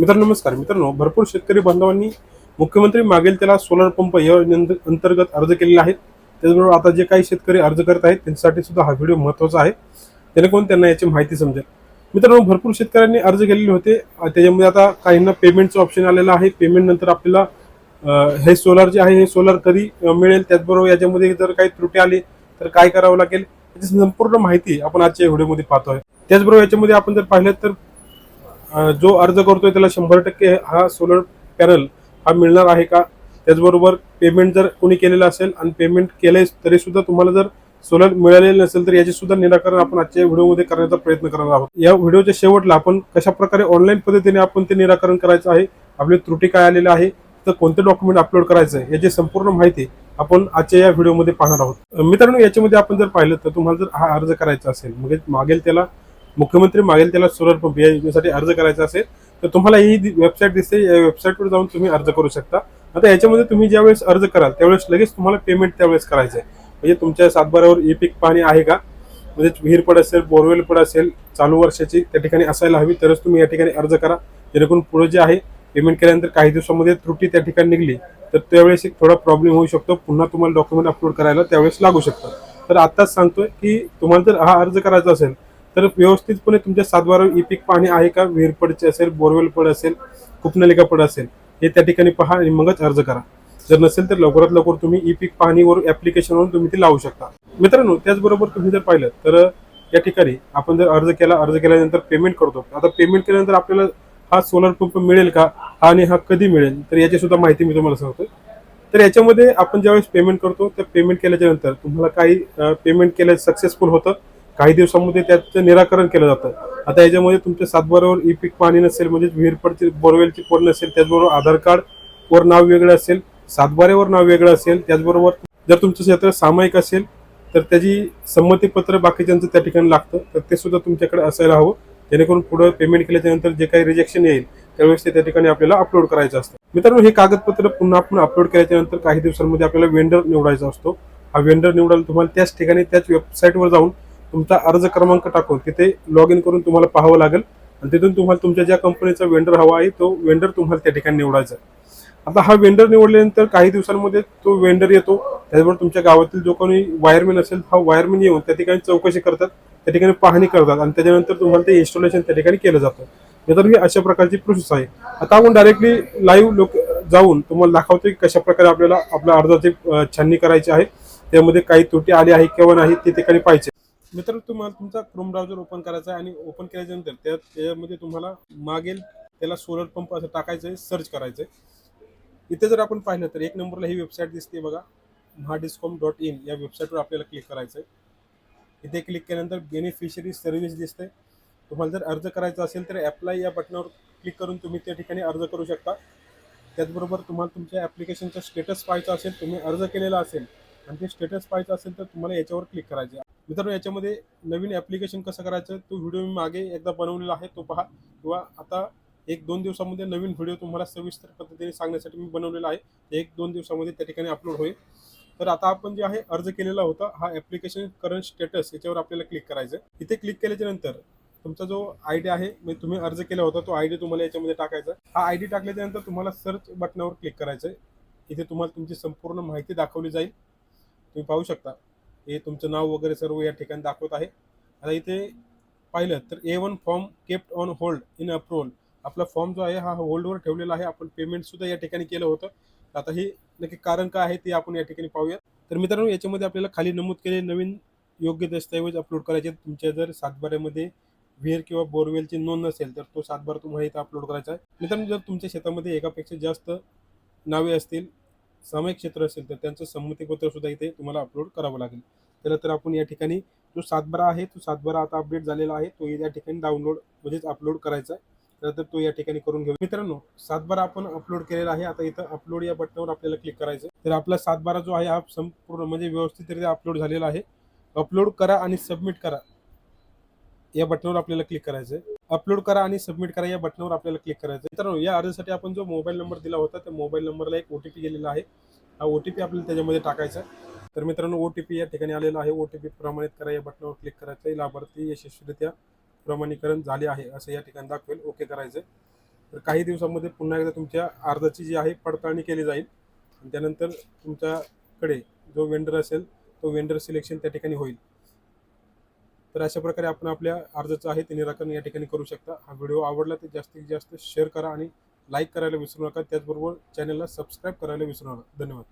मित्रांनो नमस्कार. मित्रांनो भरपूर शेतकरी बांधवांनी मुख्यमंत्री मागेल त्याला सोलर पंप या अंतर्गत अर्ज केलेला आहे. त्याचबरोबर आता जे काही शेतकरी अर्ज करत आहेत त्यांच्यासाठी सुद्धा हा व्हिडिओ महत्त्वाचा आहे. जेणेकरून त्यांना याची माहिती समजेल. मित्रांनो भरपूर शेतकऱ्यांनी अर्ज केलेले होते. त्याच्यामध्ये आता काहींना पेमेंटचं ऑप्शन आलेलं आहे. पेमेंट नंतर आपल्याला हे सोलर जे आहे हे सोलर कधी मिळेल? त्याचबरोबर याच्यामध्ये जर काही त्रुटी आली तर काय करावं लागेल? याची संपूर्ण माहिती आपण आजच्या व्हिडिओमध्ये पाहतोय. त्याचबरोबर याच्यामध्ये आपण जर पाहिलं तर जो अर्ज करतोय त्याला शंभर टक्के हा सोलर पॅनल हा मिळणार आहे का? त्याचबरोबर पेमेंट जर कोणी केलेलं असेल आणि पेमेंट केलंय तरी सुद्धा तुम्हाला जर सोलर मिळालेलं नसेल तर याचे सुद्धा निराकरण आपण आजच्या व्हिडिओमध्ये करण्याचा प्रयत्न करणार आहोत. या व्हिडिओच्या शेवटला आपण कशा प्रकारे ऑनलाईन पद्धतीने आपण ते निराकरण करायचं आहे आपली त्रुटी काय आलेली आहे तर कोणते डॉक्युमेंट अपलोड करायचं आहे याची संपूर्ण माहिती आपण आजच्या या व्हिडिओमध्ये पाहणार आहोत. मित्रांनो याच्यामध्ये आपण जर पाहिलं तर तुम्हाला जर हा अर्ज करायचा असेल म्हणजे मागेल त्याला मुख्यमंत्री मागेल त्याला सोलर पंप या योजनेसाठी अर्ज करायचा असेल तर तुम्हाला ही वेबसाईट दिसते या वेबसाईटवर जाऊन तुम्ही अर्ज करू शकता. आता याच्यामध्ये तुम्ही ज्यावेळेस अर्ज कराल त्यावेळेस लगेच तुम्हाला पेमेंट त्यावेळेस करायचं आहे. म्हणजे तुमच्या सातबारावर ई पीक पाणी आहे का? म्हणजे विहीर पड असेल बोरवेल पड असेल चालू वर्षाची त्या ठिकाणी असायला हवी तरच तुम्ही या ठिकाणी अर्ज करा. जेणेकरून पुढे जे आहे पेमेंट केल्यानंतर काही दिवसामध्ये त्रुटी त्या ठिकाणी निघली तर त्यावेळेस एक थोडा प्रॉब्लेम होऊ शकतो. पुन्हा तुम्हाला डॉक्युमेंट अपलोड करायला त्यावेळेस लागू शकतं. तर आत्ताच सांगतोय की तुम्हाला जर हा अर्ज करायचा असेल तर व्यवस्थितपणे तुमच्या सातबारा ई पीक पाणी आहे का? विहीर पडचे असेल बोरवेल पड असेल कुपनलिका पड असेल हे त्या ठिकाणी पहा आणि मगच अर्ज करा. जर नसेल तर लवकरात लवकर तुम्ही ई पीक पाहणीवर ऍप्लिकेशनवरून तुम्ही ते लावू शकता. मित्रांनो त्याचबरोबर तुम्ही जर पाहिलं तर या ठिकाणी आपण जर अर्ज केला अर्ज केल्यानंतर पेमेंट करतो. आता पेमेंट केल्यानंतर आपल्याला हा सोलर पंप मिळेल का? हा आणि हा कधी मिळेल? तर याची सुद्धा माहिती मी तुम्हाला सांगतो तर याच्यामध्ये आपण ज्यावेळेस पेमेंट करतो तर पेमेंट केल्याच्यानंतर तुम्हाला काही पेमेंट केलं सक्सेसफुल होतं. काही दिवसामध्ये त्याचं निराकरण केलं जातं. आता याच्यामध्ये तुमच्या सातबारावर ई पीक पाणी नसेल म्हणजे विहीर पडची बोरवेलची पड नसेल त्याचबरोबर आधार कार्ड वर नाव वेगळं असेल सातबाऱ्यावर नाव वेगळं असेल त्याचबरोबर जर तुमचं क्षेत्र सामायिक असेल तर त्याची संमतीपत्र बाकीच्यांचं त्या ठिकाणी लागतं तर ते सुद्धा तुमच्याकडे असायला हवं. जेणेकरून पुढे पेमेंट केल्याच्यानंतर जे काही रिजेक्शन येईल त्यावेळेस ते त्या ठिकाणी आपल्याला अपलोड करायचं असतं. मित्रांनो हे कागदपत्र पुन्हा आपण अपलोड केल्याच्यानंतर काही दिवसांमध्ये आपल्याला वेंडर निवडायचा असतो. हा वेंडर निवडायला तुम्हाला त्याच ठिकाणी त्याच वेबसाईटवर जाऊन तुमचा अर्ज क्रमांक टाकून तिथे लॉग इन करून तुम्हाला पाहावं लागेल. आणि तिथून तुम्हाला तुमच्या ज्या कंपनीचा वेंडर हवा आहे तो वेंडर तुम्हाला त्या ठिकाणी निवडायचा आहे. आता हा वेंडर निवडल्यानंतर काही दिवसांमध्ये तो वेंडर येतो. त्याचबरोबर तुमच्या गावातील जो कोणी वायरमॅन असेल हा वायरमॅन येऊन त्या ठिकाणी चौकशी करतात त्या ठिकाणी पाहणी करतात आणि त्याच्यानंतर तुम्हाला ते इन्स्टॉलेशन त्या ठिकाणी केलं जातं. तर ही अशा प्रकारची प्रोसेस आहे. आता आपण डायरेक्टली लाईव्ह लोक जाऊन तुम्हाला दाखवतो की कशा प्रकारे आपल्याला आपल्या अर्जाची छाननी करायची आहे. त्यामध्ये काही त्रुटी आली आहे किंवा नाही ते ठिकाणी पाहिजे मित्र तुम्हाला तुमचा क्रोम ब्राउझर ओपन करायचा आहे आणि ओपन केल्याच्यानंतर त्या त्याच्यामध्ये तुम्हाला मागेल त्याला सोलर पंप असं टाकायचं आहे सर्च करायचं आहे इथे जर आपण पाहिलं तर एक नंबरला ही वेबसाईट दिसते बघा. महाडिस्कॉम डॉट इन या वेबसाईटवर आपल्याला क्लिक करायचं आहे इथे क्लिक केल्यानंतर बेनिफिशरी सर्व्हिस दिसते तुम्हाला जर अर्ज करायचा असेल तर अप्लाय या बटनावर क्लिक करून तुम्ही त्या ठिकाणी अर्ज करू शकता. त्याचबरोबर तुम्हाला तुमच्या ॲप्लिकेशनचा स्टेटस पाहायचा असेल तुम्ही अर्ज केलेला असेल आणि ते स्टेटस पाहायचं असेल तर तुम्हाला याच्यावर क्लिक करायचे आहे. मित्रांनो याच्यामध्ये नवीन ॲप्लिकेशन कसं करायचं तो व्हिडिओ मी मागे एकदा बनवलेला आहे तो पहा. किंवा आता एक दोन दिवसामध्ये नवीन व्हिडिओ तुम्हाला सविस्तर पद्धतीने सांगण्यासाठी मी बनवलेला आहे. एक दोन दिवसामध्ये त्या ठिकाणी अपलोड होईल. तर आता आपण जे आहे अर्ज केलेला होता हा ॲप्लिकेशन करंट स्टेटस याच्यावर आपल्याला क्लिक करायचं आहे. इथे क्लिक केल्याच्यानंतर तुमचा जो आय डी आहे म्हणजे तुम्ही अर्ज केला होता तो आय डी तुम्हाला याच्यामध्ये टाकायचा हा आय डी टाकल्याच्या नंतर तुम्हाला सर्च बटनावर क्लिक करायचं आहे. इथे तुम्हाला तुमची संपूर्ण माहिती दाखवली जाईल. तुम्ही पाहू शकता. हे तुमचं नाव वगैरे सर्व या ठिकाणी दाखवत आहे. आता इथे पाहिलं तर A one form kept on hold in approval आपला फॉर्म जो आहे हा होल्डवर ठेवलेला आहे. आपण पेमेंट सुद्धा या ठिकाणी केलं होतं. आता हे नक्की कारण काय आहे ते आपण या ठिकाणी पाहूया तर मित्रांनो याच्यामध्ये आपल्याला खाली नमूद केले नवीन योग्य दस्तऐवज अपलोड करायचे आहेत. तुमच्या जर सातबाऱ्यामध्ये विहीर किंवा बोरवेलची नोंद नसेल तर तो सातबारा तुम्हाला इथं अपलोड करायचा आहे. मित्रांनो जर तुमच्या शेतामध्ये एकापेक्षा जास्त नावे असतील सामायिक क्षेत्र असेल तर त्यांचं संमतीपत्र सुद्धा इथे तुम्हाला अपलोड करावं लागेल. त्याला तर आपण या ठिकाणी जो सातबारा आहे तो सातबारा आता अपडेट झालेला आहे तो या ठिकाणी डाउनलोड म्हणजेच अपलोड करायचा आहे. तर तो या ठिकाणी करून घेऊ. मित्रांनो सातबारा आपण अपलोड केलेला आहे. आता इथं अपलोड या बटनावर आपल्याला क्लिक करायचं आहे. तर आपला सातबारा जो आहे हा संपूर्ण म्हणजे व्यवस्थितरित्या अपलोड झालेला आहे. अपलोड करा आणि सबमिट करा. या बटनावर आपल्याला क्लिक करायचं आहे. अपलोड करा आणि सबमिट करा या बटनावर आपल्याला क्लिक करायचं आहे. मित्रांनो या अर्जासाठी आपण जो मोबाईल नंबर दिला होता त्या मोबाईल नंबरला एक ओ टी पी गेलेला आहे. हा ओ टी पी आपल्याला त्याच्यामध्ये टाकायचा तर मित्रांनो ओ टी पी या ठिकाणी आलेला आहे. ओ टी पी प्रमाणित करा या बटनावर क्लिक करायचं आहे. लाभार्थी यशस्वीरित्या प्रमाणीकरण झाले आहे असं या ठिकाणी दाखवेल. ओके करायचं आहे. तर काही दिवसामध्ये पुन्हा एकदा तुमच्या अर्जाची जी आहे पडताळणी केली जाईल. आणि त्यानंतर तुमच्याकडे जो वेंडर असेल तो वेंडर सिलेक्शन त्या ठिकाणी होईल. तर अशा प्रकारे आपण आपल्या अर्जाचं आहे ते निराकरण या ठिकाणी करू शकता. हा व्हिडिओ आवडला तर जास्तीत जास्त शेअर करा आणि लाईक करायला विसरू नका. त्याचबरोबर चॅनलला सबस्क्राईब करायला विसरू नका. धन्यवाद.